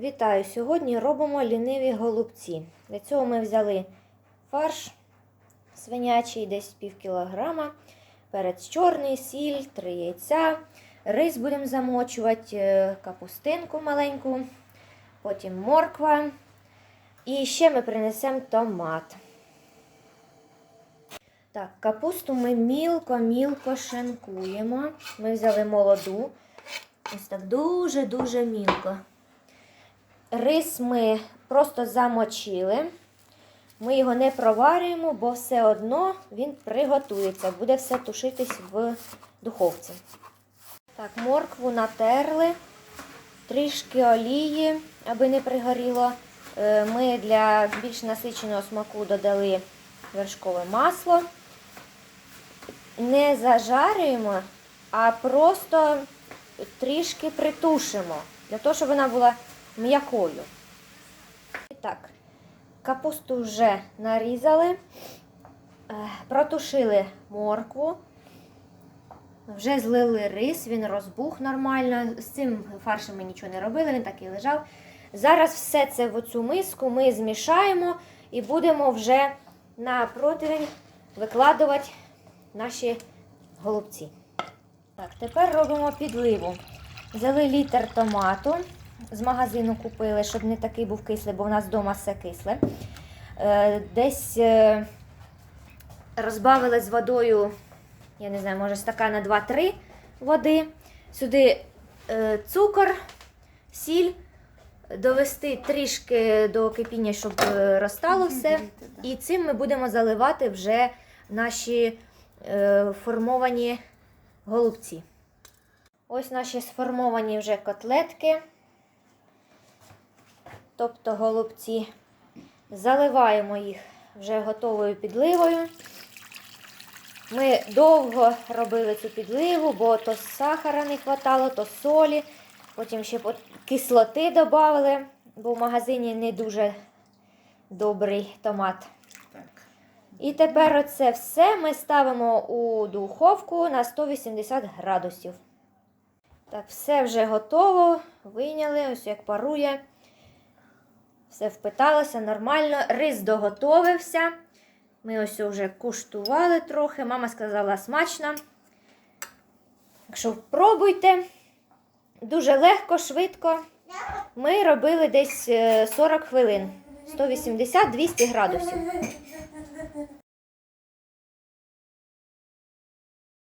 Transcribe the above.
Вітаю! Сьогодні робимо ліниві голубці. Для цього ми взяли фарш свинячий, десь пів кілограма, перець чорний, сіль, три яйця, рис будемо замочувати, е, капустинку маленьку, потім морква. І ще ми принесемо томат. Так, капусту ми мілко-мілко шинкуємо. Ми взяли молоду. Ось так дуже-дуже мілко. Рис ми просто замочили. Ми його не проварюємо, бо все одно він приготується. Буде все тушитись в духовці. Так, моркву натерли, трішки олії, аби не пригоріло. Е, Ми для більш насиченого смаку додали вершкове масло. Не зажарюємо, а просто трішки притушимо, для того, щоб вона була м'якою. Так, капусту вже нарізали, е, протушили моркву, вже злили рис, він розбух нормально. З цим фаршем ми нічого не робили, він так і лежав. Зараз все це в оцю миску ми змішаємо і будемо вже на противень викладувати наші голубці. Так, тепер робимо підливу. Взяли літр томату, з магазину купили, щоб не такий був кислий, бо в нас вдома все кисле. Е, Десь е, розбавили з водою, я не знаю, може стакана 2-3 води. Сюди е, цукор, сіль, довести трішки до кипіння, щоб розтало все. І цим ми будемо заливати вже наші формовані голубці. Ось наші сформовані вже котлетки, тобто голубці. Заливаємо їх вже готовою підливою. Ми довго робили цю підливу, бо то сахара не вистачало, то солі. Потім ще кислоти додали, бо в магазині не дуже добрий томат. Так. І тепер оце все ми ставимо у духовку на 180 градусів. Так, все вже готово. Вийняли, ось як парує. Все впиталося нормально. Рис доготовився. Ми ось вже куштували трохи. Мама сказала смачно. Так що пробуйте. Дуже легко, швидко. Ми робили десь е, 40 хвилин. 180-200 градусів.